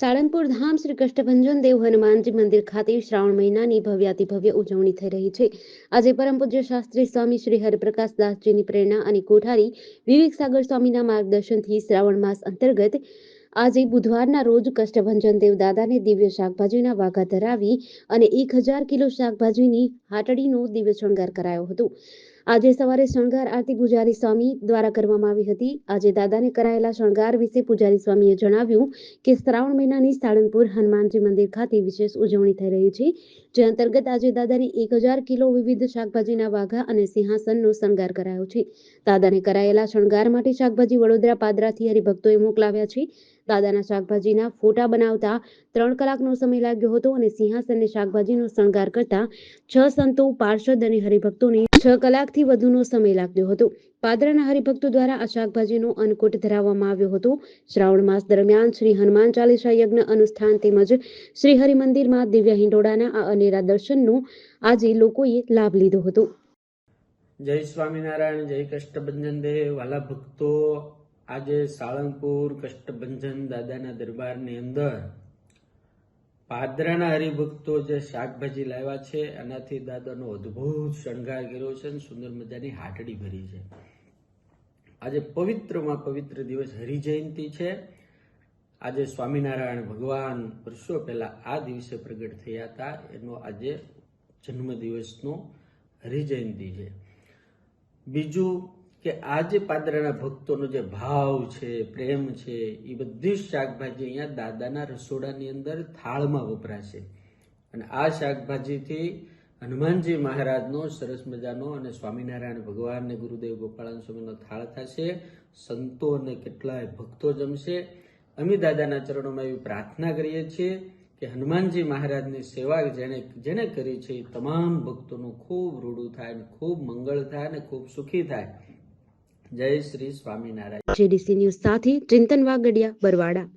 સાળંગપુર ધામ શ્રી કષ્ટભંજન દેવ હનુમાનજી મંદિર ખાતે શ્રાવણ મહિનાની ભવ્યાતિ ભવ્ય ઉજવણી થઈ રહી છે. આજે પરમ પૂજ્ય શાસ્ત્રી સ્વામી શ્રી હરપ્રકાશ દાસજીની પ્રેરણા અને કોઠારી વિવેક સાગર સ્વામીના માર્ગદર્શનથી શ્રાવણ માસ અંતર્ગત આજે બુધવારના રોજ કષ્ટભંજન દેવ દાદાને દિવ્ય શાકભાજીના વાઘા ધરાવી અને એક હજાર કિલો શાકભાજીની હાટડીનો દિવ્ય શણગાર કરાયો હતો. આજે સવારે શણગાર આરતી પૂજારી સ્વામી દ્વારા કરવામાં આવી હતી. આજે દાદાને કરાયેલા શણગાર વિશે પૂજારી સ્વામીએ જણાવ્યું કે શ્રાવણ મહિનાની સાળંગપુર હનુમાનજી મંદિર ખાતે વિશેષ ઉજવણી થઈ રહી છે, જે અંતર્ગત આજે દાદાને એક હજાર કિલો વિવિધ શાકભાજીના વાઘા અને સિંહાસનનો શણગાર કરાયો છે. દાદાને કરાયેલા શણગાર માટે શાકભાજી વડોદરા પાદરાથી હરિભક્તોએ મોકલાવ્યા છે. દાદાના શાકભાજીના ફોટા બનાવતા ત્રણ કલાકનો સમય લાગ્યો હતો અને સિંહાસનને શાકભાજીનો શણગાર કરતા છ સંતો, પાર્ષદ અને હરિભક્તોને છ કલાકથી વધુનો સમય લાગ્યો હતો. પાદરાના હરિભક્તો દ્વારા આ શાકભાજીનો અન્નકૂટ ધરાવવામાં આવ્યો હતો. શ્રાવણ માસ દરમિયાન શ્રી હનુમાન ચાલીસા યજ્ઞ અનુષ્ઠાન તેમજ શ્રી હરિમંદિરમાં દિવ્ય હિંડોળાના આ અનેરા દર્શનનો આજે લોકોએ લાભ લીધો હતો. જય સ્વામિનારાયણ, જય કષ્ટભંજન દેવ વાલા ભક્તો. આજે સાળંગપુર કષ્ટભંજન દાદાના દરબારની અંદર પાદરાના હરિભક્તો જે શાકભાજી લાવ્યા છે, એનાથી દાદાનો અદ્ભુત શણગાર કર્યો છે અને સુંદર મજાની હાટડી ભરી છે. આજે પવિત્રમાં પવિત્ર દિવસ હરિજયંતિ છે. આજે સ્વામિનારાયણ ભગવાન વર્ષો પહેલા આ દિવસે પ્રગટ થયા હતા. એનો આજે જન્મદિવસનો હરિજયંતિ છે. બીજું કે આજે પાદરાના ભક્તોનો જે ભાવ છે, પ્રેમ છે, એ બધી જ શાકભાજી અહીંયા દાદાના રસોડાની અંદર થાળમાં વપરાશે. અને આ શાકભાજીથી હનુમાનજી મહારાજનો સરસ મજાનો અને સ્વામિનારાયણ ભગવાન અને ગુરુદેવ ગોપાળન સ્વામીનો થાળ થશે, સંતો અને કેટલાય ભક્તો જમશે. અમે દાદાના ચરણોમાં એવી પ્રાર્થના કરીએ છીએ કે હનુમાનજી મહારાજની સેવા જેણે જેણે કરી છે એ તમામ ભક્તોનું ખૂબ રૂડું થાય અને ખૂબ મંગળ થાય અને ખૂબ સુખી થાય. જય શ્રી સ્વામિનારાયણ. જેડીસી ન્યૂઝ સાથે ચિંતન વાગડિયા બરવાડા.